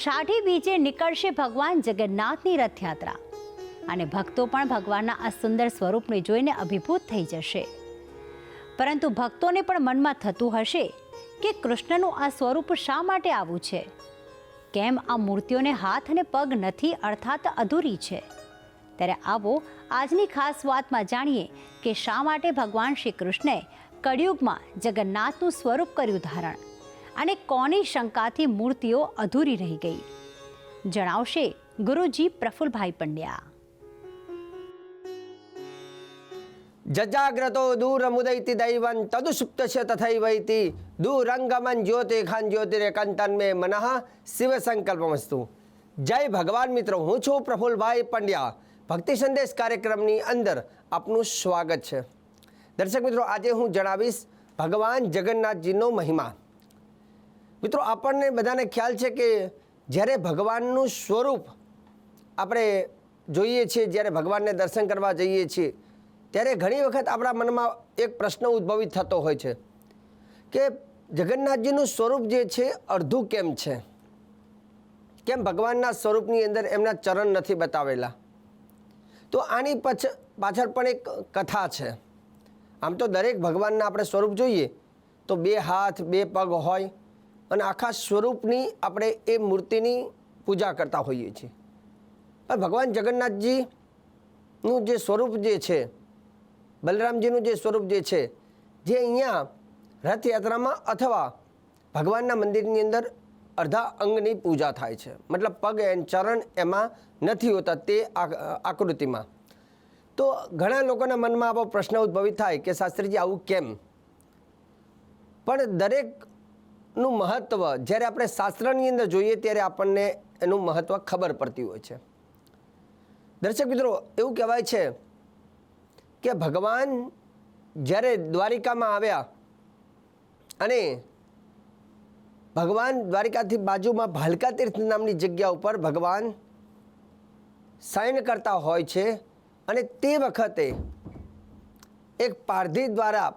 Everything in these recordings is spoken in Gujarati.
અષાઢી બીજે નીકળશે ભગવાન જગન્નાથની રથયાત્રા. અને ભક્તો પણ ભગવાનના આ સુંદર સ્વરૂપને જોઈને અભિભૂત થઈ જશે. પરંતુ ભક્તોને પણ મનમાં થતું હશે કે કૃષ્ણનું આ સ્વરૂપ શા માટે આવું છે? કેમ આ મૂર્તિઓને હાથ અને પગ નથી અર્થાત અધૂરી છે? ત્યારે આવો આજની ખાસ વાતમાં જાણીએ કે શા માટે ભગવાન શ્રી કૃષ્ણે કળિયુગમાં જગન્નાથનું સ્વરૂપ કર્યું ધારણ? અને કોની શંકાથી મૂર્તિઓ અધૂરી રહી ગઈ? જણાવશે ગુરુજી પ્રફુલભાઈ પંડ્યા. જજાગ્રતો દૂરમુદૈતિ દૈવં છે તથૈવૈતિ. દૂરંગમન જ્યોતિ ખાન જ્યોતિરેકંતન મે મનઃ શિવ સંકલ્પમસ્તુ જય ભગવાન મિત્રો, હું છું પ્રફુલભાઈ પંડ્યા. ભક્તિ સંદેશ કાર્યક્રમની અંદર આપનું સ્વાગત છે. દર્શક મિત્રો, આજે હું જણાવીશ ભગવાન જગન્નાથજીનો મહિમા. મિત્રો, આપણને બધાને ખ્યાલ છે કે જ્યારે ભગવાનનું સ્વરૂપ આપણે જોઈએ છીએ, જ્યારે ભગવાનને દર્શન કરવા જઈએ છીએ, ત્યારે ઘણી વખત આપણા મનમાં એક પ્રશ્ન ઉદ્ભવિત થતો હોય છે કે જગન્નાથજીનું સ્વરૂપ જે છે, અડધું કેમ છે? કેમ ભગવાનના સ્વરૂપની અંદર એમના ચરણ નથી બતાવેલા? તો આની પછ, પાછળ પણ એક કથા છે. આમ તો દરેક ભગવાનના આપણે સ્વરૂપ જોઈએ, તો બે હાથ, બે પગ હોય અને આખા સ્વરૂપની આપણે એ મૂર્તિની પૂજા કરતા હોઈએ છીએ. ભગવાન જગન્નાથજીનું જે સ્વરૂપ જે છે, બલરામજીનું જે સ્વરૂપ જે છે, જે અહીંયા રથયાત્રામાં અથવા ભગવાનના મંદિરની અંદર અડધા અંગની પૂજા થાય છે. મતલબ પગ એન ચરણ એમાં નથી હોતા તે આકૃતિમાં. તો ઘણા લોકોના મનમાં આવો પ્રશ્ન ઉદ્ભવિત થાય કે શાસ્ત્રીજી આવું કેમ? પણ દરેકનું મહત્ત્વ જ્યારે આપણે શાસ્ત્રની અંદર જોઈએ ત્યારે આપણને એનું મહત્ત્વ ખબર પડતી હોય છે. દર્શક મિત્રો, એવું કહેવાય છે કે ભગવાન જ્યારે દ્વારિકામાં આવ્યા અને ભગવાન દ્વારિકાથી બાજુમાં ભાલકા તીર્થ નામની જગ્યા ઉપર ભગવાન શયન કરતા હોય છે અને તે વખતે એક પારધી દ્વારા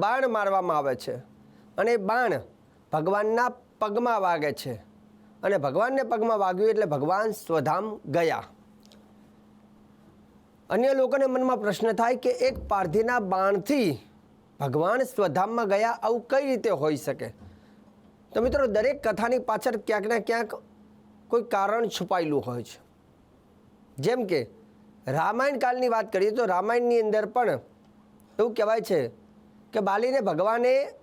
બાણ મારવામાં આવે છે. અને બાણ ભગવાનના પગમાં વાગે છે. અને ભગવાનને પગમાં વાગ્યું એટલે ભગવાન સ્વધામ ગયા. અન્ય લોકોને મનમાં પ્રશ્ન થાય કે એક પારધીના બાણથી ભગવાન સ્વધામમાં ગયા આવું કઈ રીતે હોઈ શકે? તો મિત્રો, દરેક કથાની પાછળ ક્યાંક ને ક્યાંક કોઈ કારણ છુપાયેલું હોય છે. જેમ કે, રામાયણ કાળની વાત કરીએ તો રામાયણની અંદર પણ એવું કહેવાય છે કે બાલીને ભગવાને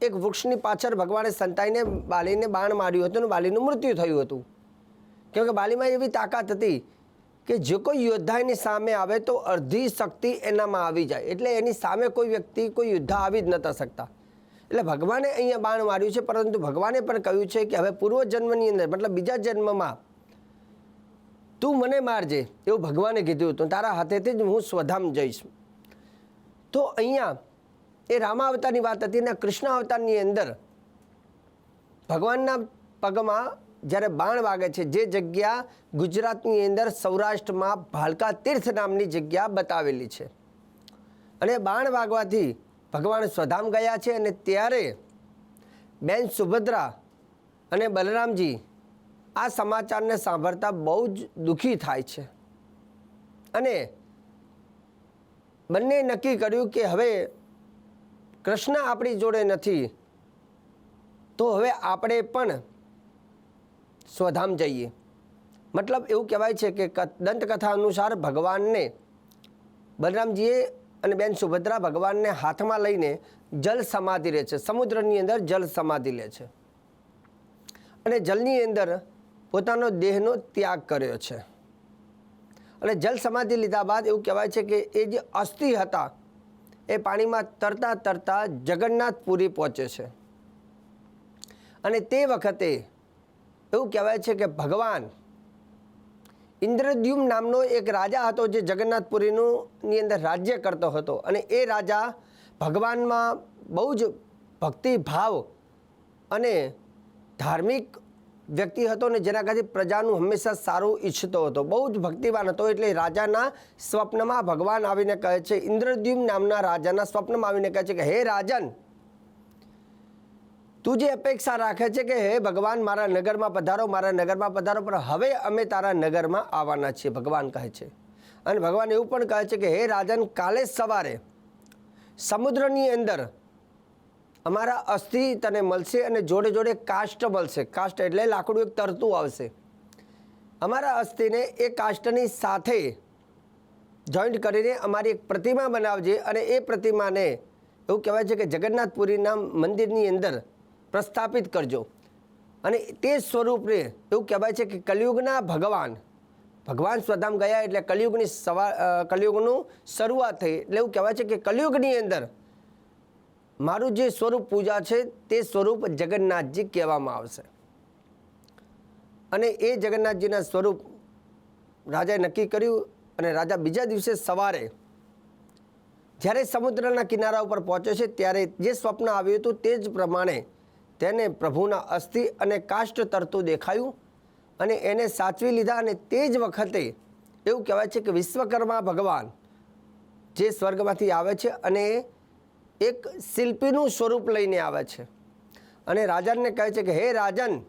એક વૃક્ષની પાછળ ભગવાને સંતાઈને બાલીને બાણ માર્યું હતું અને બાલીનું મૃત્યુ થયું હતું. કેમ કે બાલીમાં એવી તાકાત હતી કે જે કોઈ યોદ્ધા એની સામે આવે તો અડધી શક્તિ એનામાં આવી જાય. એટલે એની સામે કોઈ વ્યક્તિ, કોઈ યોદ્ધા આવી જ નતા શકતા. એટલે ભગવાને અહીંયા બાણ માર્યું છે, પરંતુ ભગવાને પણ કહ્યું છે કે હવે પૂર્વજન્મની અંદર, મતલબ બીજા જન્મમાં તું મને મારજે એવું ભગવાને કીધું હતું. તારા હાથેથી જ હું સ્વધામ જઈશ. તો અહીંયા એ રામા અવતારની વાત હતી ને કૃષ્ણ અવતારની અંદર ભગવાનના પગમાં જ્યારે બાણ વાગે છે, જે જગ્યા ગુજરાતની અંદર સૌરાષ્ટ્રમાં ભાલકા તીર્થ નામની જગ્યા બતાવેલી છે. અને બાણ વાગવાથી ભગવાન સ્વધામ ગયા છે અને ત્યારે બેન સુભદ્રા અને બલરામજી આ સમાચારને સાંભળતા બહુ જ દુઃખી થાય છે. અને બંને નક્કી કર્યું કે હવે કૃષ્ણ આપણી જોડે નથી, તો હવે આપણે પણ સ્વધામ જઈએ. મતલબ એવું કહેવાય છે કે દંતકથા અનુસાર ભગવાનને, બલરામજીએ અને બેન સુભદ્રા ભગવાનને હાથમાં લઈને જલ સમાધિ લે છે, સમુદ્રની અંદર જલ સમાધિ લે છે. અને જલની અંદર પોતાનો દેહનો ત્યાગ કર્યો છે. અને જલ સમાધિ લીધા બાદ એવું કહેવાય છે કે એ જે અસ્થિ હતા એ પાણીમાં તરતા તરતા જગન્નાથપુરી પહોંચે છે. અને તે વખતે એવું કહેવાય છે કે ભગવાન ઇન્દ્રદ્યુમ નામનો એક રાજા હતો જે જગન્નાથપુરીનું ની અંદર રાજ્ય કરતો હતો. અને એ રાજા ભગવાનમાં બહુ જ ભક્તિભાવ અને ધાર્મિક વ્યક્તિ હતો ને જેના કારણે પ્રજાનું હંમેશા સારું ઈચ્છતો હતો. બહુ જ ભક્તિવાન હતો એટલે રાજાના સ્વપ્નમાં ભગવાન આવીને કહે છે, ઇન્દ્રદ્યુમ નામના રાજાના સ્વપ્નમાં આવીને કહે છે કે, હે રાજન, તું જે અપેક્ષા રાખે છે કે, હે ભગવાન, મારા નગરમાં પધારો, મારા નગરમાં પધારો, પણ હવે અમે તારા નગરમાં આવવાના છીએ, ભગવાન કહે છે. અને ભગવાન એવું પણ કહે છે કે, હે રાજન, કાલે સવારે સમુદ્રની અંદર અમારા અસ્થિ તને મળશે અને જોડે જોડે કાષ્ટ મળશે. કાષ્ટ એટલે લાકડું એક તરતું આવશે. અમારા અસ્થિને એ કાષ્ટની સાથે જોઈન્ટ કરીને અમારી એક પ્રતિમા બનાવજે અને એ પ્રતિમાને એવું કહેવાય છે કે જગન્નાથપુરીના મંદિરની અંદર પ્રસ્થાપિત કરજો. અને તે સ્વરૂપને એવું કહેવાય છે કે કલિયુગના ભગવાન ભગવાન સ્વધામ ગયા એટલે કલિયુગની સવા કલયુગનું શરૂઆત થઈ. એટલે એવું કહેવાય છે કે કલિયુગની અંદર મારું જે સ્વરૂપ પૂજા છે, તે સ્વરૂપ જગન્નાથજી કહેવામાં આવશે. અને એ જગન્નાથજીના સ્વરૂપ રાજાએ નક્કી કર્યું અને રાજા બીજા દિવસે સવારે જ્યારે સમુદ્રના કિનારા ઉપર પહોંચ્યો છે, ત્યારે જે સ્વપ્ન આવ્યું હતું તે જ પ્રમાણે તેને પ્રભુના અસ્થિ અને કાષ્ટ તરતું દેખાયું અને એને સાચવી લીધા અને તે જ વખતે એવું કહેવાય છે કે વિશ્વકર્મા ભગવાન જે સ્વર્ગમાંથી આવે છે અને એક શિલ્પીનું સ્વરૂપ લઈને આવે છે. અને રાજાને કહે છે કે, હે રાજન,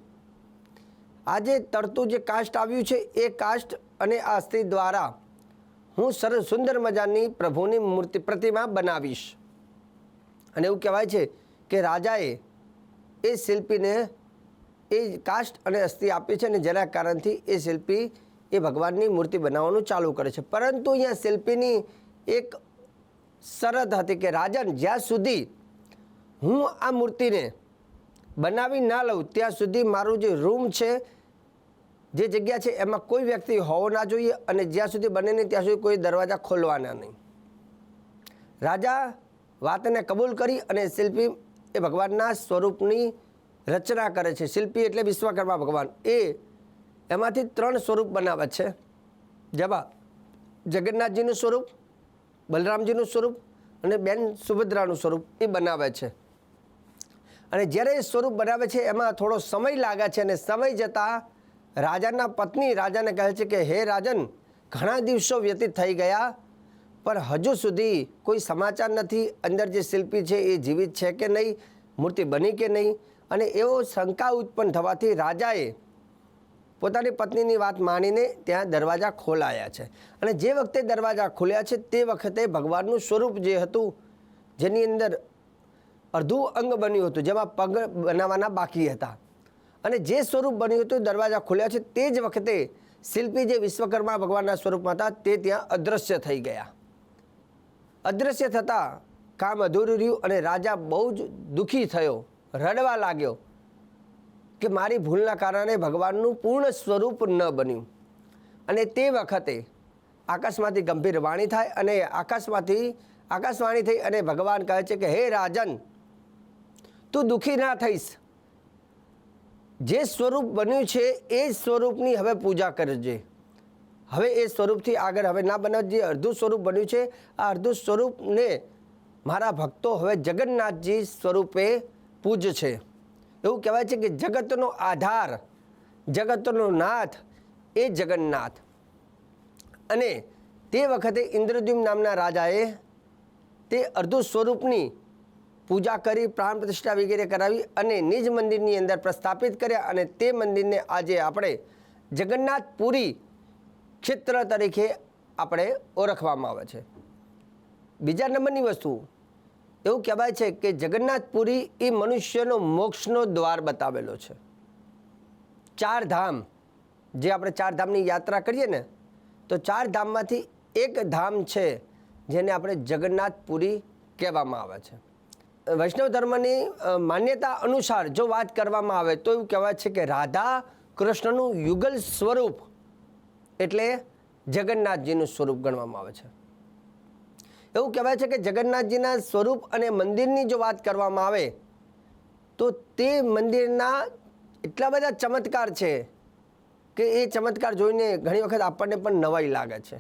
આજે તરતું જે કાષ્ટ આવ્યું છે, એ કાષ્ટ અને આ અસ્થિ દ્વારા હું સરસ સુંદર મજાની પ્રભુની મૂર્તિ પ્રતિમા બનાવીશ. અને એવું કહેવાય છે કે રાજાએ એ શિલ્પીને એ કાષ્ટ અને અસ્થિ આપી છે અને જેના કારણથી એ શિલ્પી એ ભગવાનની મૂર્તિ બનાવવાનું ચાલુ કરે છે. પરંતુ અહીંયા શિલ્પીની એક શરત હતી કે રાજન, જ્યાં સુધી હું આ મૂર્તિને બનાવી ના લઉં, ત્યાં સુધી મારું જે રૂમ છે, જે જગ્યા છે, એમાં કોઈ વ્યક્તિ હોવો ના જોઈએ અને જ્યાં સુધી બને નહીં, ત્યાં સુધી કોઈ દરવાજા ખોલવાના નહીં. રાજા વાતને કબૂલ કરી અને શિલ્પી એ ભગવાનના સ્વરૂપની રચના કરે છે. શિલ્પી એટલે વિશ્વકર્મા ભગવાન. એ એમાંથી ત્રણ સ્વરૂપ બનાવે છે. જેમાં જગન્નાથજીનું સ્વરૂપ બલરામજીનું સ્વરૂપ અને બેન સુભદ્રાનું સ્વરૂપ એ બનાવે છે. અને જ્યારે એ સ્વરૂપ બનાવે છે, એમાં થોડો સમય લાગે છે અને સમય જતાં રાજાના પત્ની રાજાને કહે છે કે, હે રાજન, ઘણા દિવસો વ્યતીત થઈ ગયા, પણ હજુ સુધી કોઈ સમાચાર નથી. અંદર જે શિલ્પી છે એ જીવિત છે કે નહીં? મૂર્તિ બની કે નહીં? અને એવો શંકા ઉત્પન્ન થવાથી રાજાએ પોતાની પત્નીની વાત માનીને ત્યાં દરવાજા ખોલાયા છે. અને જે વખતે દરવાજા ખોલ્યા છે, તે વખતે ભગવાનનું સ્વરૂપ જે હતું, જેની અંદર અડધું અંગ બન્યું હતું, જેમાં પગ બનાવવાના બાકી હતા. અને જે સ્વરૂપ બન્યું હતું, દરવાજા ખોલ્યા છે, તે જ વખતે શિલ્પી જે વિશ્વકર્મા ભગવાનના સ્વરૂપમાં હતા, તે ત્યાં અદૃશ્ય થઈ ગયા. અદૃશ્ય થતાં કામ અધૂરું રહ્યું અને રાજા બહુ જ દુઃખી થયો, રડવા લાગ્યો. કે મારી ભૂલના કારણે ભગવાનનું પૂર્ણ સ્વરૂપ ન બન્યું. અને તે વખતે આકાશમાંથી ગંભીર વાણી થાય અને આકાશમાંથી, આકાશવાણી થઈ અને ભગવાન કહે છે કે, હે રાજન, તું દુઃખી ના થઈશ. જે સ્વરૂપ બન્યું છે એ સ્વરૂપની હવે પૂજા કરજે. હવે એ સ્વરૂપથી આગળ હવે ના બનાવ જે અડધું સ્વરૂપ બન્યું છે, આ અડધું સ્વરૂપને મારા ભક્તો હવે જગન્નાથજી સ્વરૂપે પૂજ છે એવું કહેવાય છે કે જગતનો આધાર, જગતનો નાથ એ જગન્નાથ. અને તે વખતે ઇન્દ્રદ્યુમ નામના રાજાએ તે અર્ધુ સ્વરૂપની પૂજા કરી, પ્રાણ પ્રતિષ્ઠા વગેરે કરાવી અને નિજ મંદિરની અંદર પ્રસ્થાપિત કર્યા અને તે મંદિરને આજે આપણે જગન્નાથપુરી ક્ષેત્ર તરીકે આપણે ઓળખવામાં આવે છે. બીજા નંબરની વસ્તુ એવું કહેવાય છે કે જગન્નાથપુરી એ મનુષ્યનો મોક્ષનો દ્વાર બતાવેલો છે. ચાર ધામ, જે આપણે ચાર ધામની યાત્રા કરીએ ને, તો ચાર ધામમાંથી એક ધામ છે જેને આપણે જગન્નાથપુરી કહેવામાં આવે છે. વૈષ્ણવ ધર્મની માન્યતા અનુસાર જો વાત કરવામાં આવે તો એવું કહેવાય છે કે રાધા કૃષ્ણનું યુગલ સ્વરૂપ એટલે જગન્નાથજીનું સ્વરૂપ ગણવામાં આવે છે. એવું કહેવાય છે કે જગન્નાથજીના સ્વરૂપ અને મંદિરની જો વાત કરવામાં આવે, તો તે મંદિરના એટલા બધા ચમત્કાર છે કે એ ચમત્કાર જોઈને ઘણી વખત આપણને પણ નવાઈ લાગે છે.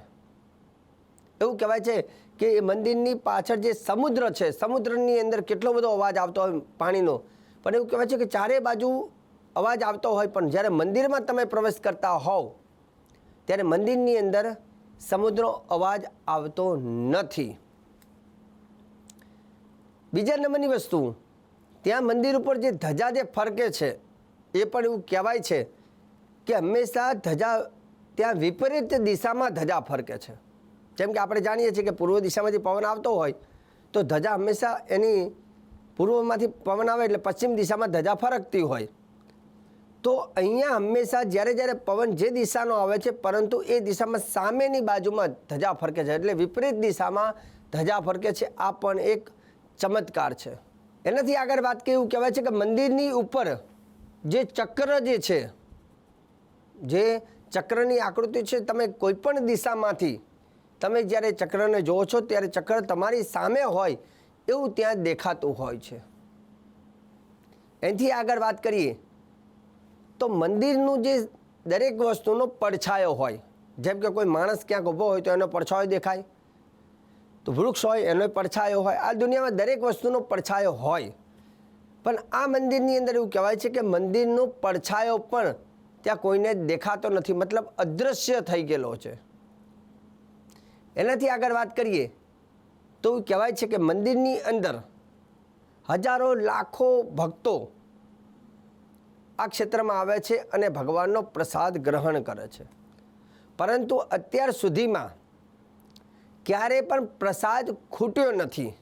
એવું કહેવાય છે કે એ મંદિરની પાછળ જે સમુદ્ર છે, સમુદ્રની અંદર કેટલો બધો અવાજ આવતો હોય પાણીનો. પણ એવું કહેવાય છે કે ચારે બાજુ અવાજ આવતો હોય, પણ જ્યારે મંદિરમાં તમે પ્રવેશ કરતા હોવ, ત્યારે મંદિરની અંદર સમુદ્ર અવાજ આવતો નથી. બીજા નંબરની વસ્તુ, ત્યાં મંદિર ઉપર જે ધજા જે ફરકે છે, એ પણ એવું કહેવાય છે કે હંમેશા ધજા, ત્યાં વિપરીત દિશામાં ધજા ફરકે છે. જેમ કે આપણે જાણીએ છીએ કે પૂર્વ દિશામાંથી પવન આવતો હોય, તો ધજા હંમેશા એની પૂર્વમાંથી પવન આવે એટલે પશ્ચિમ દિશામાં ધજા ફરકતી હોય. તો અહીંયા હંમેશા જ્યારે જ્યારે પવન જે દિશાનો આવે છે, પરંતુ એ દિશામાં સામેની બાજુમાં ધજા ફરકે છે એટલે વિપરીત દિશામાં ધજા ફરકે છે. આ પણ એક ચમત્કાર છે. એનાથી આગળ વાત કે એવું કહેવાય છે કે મંદિરની ઉપર જે ચક્ર જે છે, જે ચક્રની આકૃતિ છે, તમે કોઈપણ દિશામાંથી તમે જ્યારે ચક્રને જોવો છો, ત્યારે ચક્ર તમારી સામે હોય એવું ત્યાં દેખાતું હોય છે. એનાથી આગળ વાત કરીએ. તો મંદિરનું જે દરેક વસ્તુનો પડછાયો હોય, જેમ કે કોઈ માણસ ક્યાંક ઊભો હોય તો એનો પડછાયો દેખાય. તો વૃક્ષ હોય એનો પડછાયો હોય, આ દુનિયામાં દરેક વસ્તુનો પડછાયો હોય. પણ આ મંદિરની અંદર એવું કહેવાય છે કે મંદિરનો પડછાયો પણ ત્યાં કોઈને દેખાતો નથી, મતલબ અદૃશ્ય થઈ ગયેલો છે. એનાથી આગળ વાત કરીએ, તો એવું કહેવાય છે કે મંદિરની અંદર હજારો લાખો ભક્તો આ ક્ષેત્રમાં આવે છે અને ભગવાનનો પ્રસાદ ગ્રહણ કરે છે. પરંતુ અત્યાર સુધીમાં ક્યારે પણ પ્રસાદ ખૂટ્યો નથી.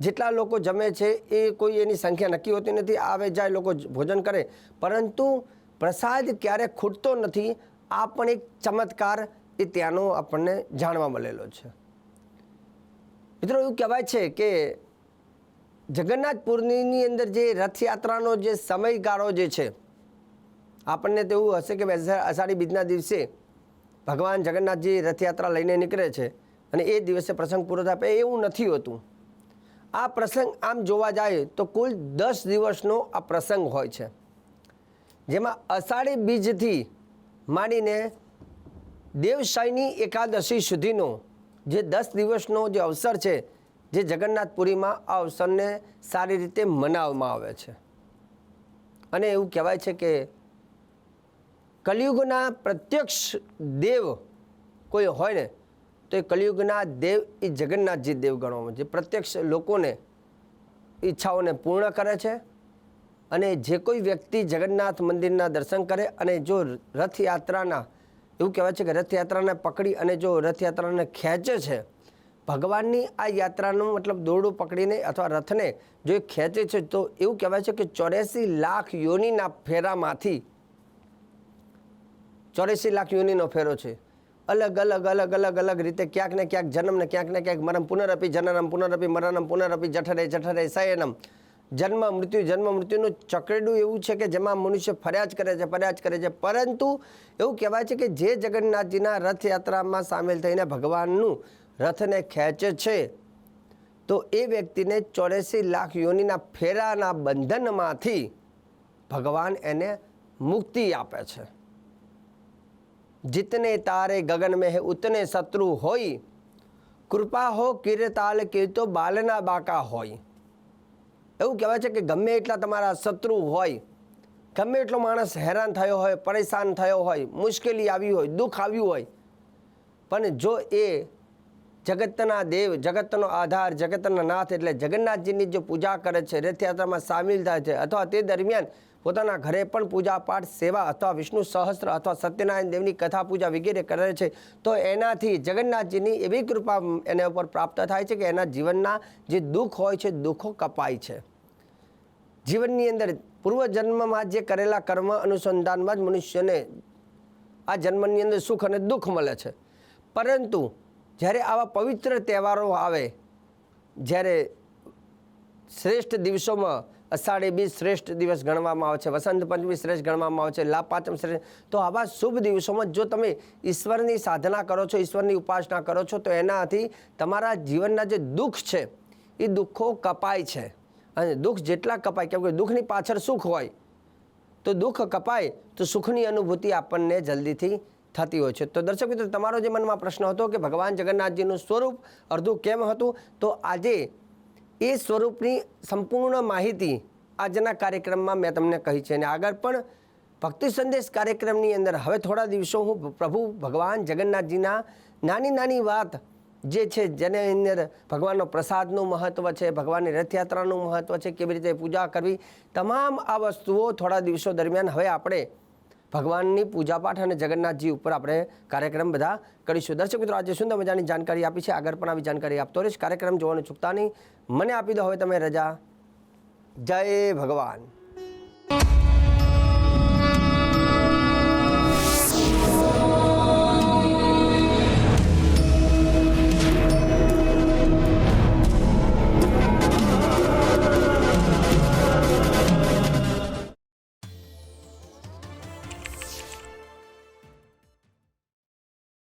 જેટલા લોકો જમે છે એ કોઈ એની સંખ્યા નક્કી હોતી નથી, આવે જાય લોકો ભોજન કરે. પરંતુ પ્રસાદ ક્યારે ખૂટતો નથી, આ પણ એક ચમત્કાર એ ત્યાંનો આપણને જાણવા મળેલો છે. મિત્રો, એવું કહેવાય છે કે જગન્નાથપુરની અંદર જે રથયાત્રાનો જે સમયગાળો જે છે, આપણને તો એવું હશે કે અષા- અષાઢી બીજના દિવસે ભગવાન જગન્નાથજી રથયાત્રા લઈને નીકળે છે અને એ દિવસે પ્રસંગ પૂરો થાય એવું નથી હોતું. આ પ્રસંગ આમ જોવા જાય તો કુલ દસ દિવસનો આ પ્રસંગ હોય છે. જેમાં અષાઢી બીજથી માંડીને દેવશાહીની એકાદશી સુધીનો જે દસ દિવસનો જે અવસર છે જે જગન્નાથપુરીમાં આ અવસરને સારી રીતે મનાવવામાં આવે છે. અને એવું કહેવાય છે કે કલિયુગના પ્રત્યક્ષ દેવ કોઈ હોય ને, તો એ કલિયુગના દેવ એ જગન્નાથજી દેવ ગણવામાં જે પ્રત્યક્ષ લોકોને ઈચ્છાઓને પૂર્ણ કરે છે અને જે કોઈ વ્યક્તિ જગન્નાથ મંદિરના દર્શન કરે અને જો રથયાત્રાના, એવું કહેવાય છે કે રથયાત્રાને પકડી અને જો રથયાત્રાને ખેંચે છે ભગવાનની આ યાત્રાનું મતલબ દોરડું પકડીને અથવા રથને જો એ ખેંચે છે, તો એવું કહેવાય છે કે ચોર્યાસી લાખ યોનીના ફેરામાંથી ચોર્યાસી લાખ યોનીનો ફેરો છે. અલગ અલગ અલગ અલગ અલગ રીતે ક્યાંક ને ક્યાંક જન્મને ક્યાંક ને ક્યાંક મરમ પુનરપી, જનનમ પુનરપી મરણમ પુનરપી, જઠરે જઠરે, સયનમ. જન્મ, મૃત્યુ, જન્મ, મૃત્યુનું ચક્રડું એવું છે કે જેમાં મનુષ્ય ફર્યા જ કરે છે ફર્યા જ કરે છે. પરંતુ એવું કહેવાય છે કે જે જગન્નાથજીના રથયાત્રામાં સામેલ થઈને ભગવાનનું રથને ખેંચે છે. તો એ વ્યક્તિને ચોરેસી લાખ યોનિના ફેરાના બંધનમાંથી ભગવાન એને મુક્તિ આપે છે. જીતને તારે ગગન મેં ઉતને શત્રુ હોય. કૃપા હો કિરતાલ કે તો બાલના બાકા હોય. એવું કહેવાય છે કે ગમે એટલા તમારા શત્રુ હોય, ગમે એટલો માણસ હેરાન થયો હોય, પરેશાન થયો હોય, મુશ્કેલી આવી હોય, દુઃખ આવ્યું હોય, પણ જો એ જગતના દેવ, જગતનો આધાર, જગતના નાથ એટલે જગન્નાથજીની જો પૂજા કરે છે, રથયાત્રામાં સામેલ થાય છે, અથવા તે દરમિયાન પોતાના ઘરે પણ પૂજા પાઠ સેવા અથવા વિષ્ણુ સહસ્ત્ર અથવા સત્યનારાયણ દેવની કથા પૂજા વગેરે કરે છે, તો એનાથી જગન્નાથજીની એવી કૃપા એના ઉપર પ્રાપ્ત થાય છે કે એના જીવનના જે દુઃખ હોય છે, દુઃખો કપાય છે. જીવનની અંદર પૂર્વજન્મમાં જે કરેલા કર્મ અનુસંધાનમાં જ મનુષ્યને આ જન્મની અંદર સુખ અને દુઃખ મળે છે. પરંતુ જ્યારે આવા પવિત્ર તહેવારો આવે, જ્યારે શ્રેષ્ઠ દિવસોમાં અષાઢી બીજ શ્રેષ્ઠ દિવસ ગણવામાં આવે છે, વસંત પંચમી શ્રેષ્ઠ ગણવામાં આવે છે લાભપાંચમ શ્રેષ્ઠ, તો આવા શુભ દિવસોમાં જો તમે ઈશ્વરની સાધના કરો છો, ઈશ્વરની ઉપાસના કરો છો, તો એનાથી તમારા જીવનના જે દુઃખ છે, એ દુઃખો કપાય છે. અને દુઃખ જેટલા કપાય, કેમ કે દુઃખની પાછળ સુખ હોય, તો દુઃખ કપાય, તો સુખની અનુભૂતિ આપણને જલ્દીથી થતી હોય છે. તો દર્શક મિત્રો, તમારો જે મનમાં પ્રશ્ન હતો કે ભગવાન જગન્નાથજીનું સ્વરૂપ અડધું કેમ હતું, તો આજે એ સ્વરૂપની સંપૂર્ણ માહિતી આજના કાર્યક્રમમાં મેં તમને કહી છે. અને આગળ પણ ભક્તિ સંદેશ કાર્યક્રમની અંદર હવે થોડા દિવસો હું પ્રભુ ભગવાન જગન્નાથજીના નાની નાની વાત જે છે, જેને અંદર ભગવાનનો પ્રસાદનું મહત્ત્વ છે, ભગવાનની રથયાત્રાનું મહત્ત્વ છે, કેવી રીતે પૂજા કરવી, તમામ આ વસ્તુઓ થોડા દિવસો દરમિયાન હવે આપણે ભગવાનની પૂજાપાઠ અને જગન્નાથજી ઉપર આપણે કાર્યક્રમ બધા કરીશું. દર્શક મિત્રો, આજે સુંદર મજાની જાણકારી આપી છે? આગળ પણ આવી જાણકારી આપતો રહીશ. કાર્યક્રમ જોવાનું ચૂકતા નહીં. મને આપી દો હવે તમે રજા. જય ભગવાન.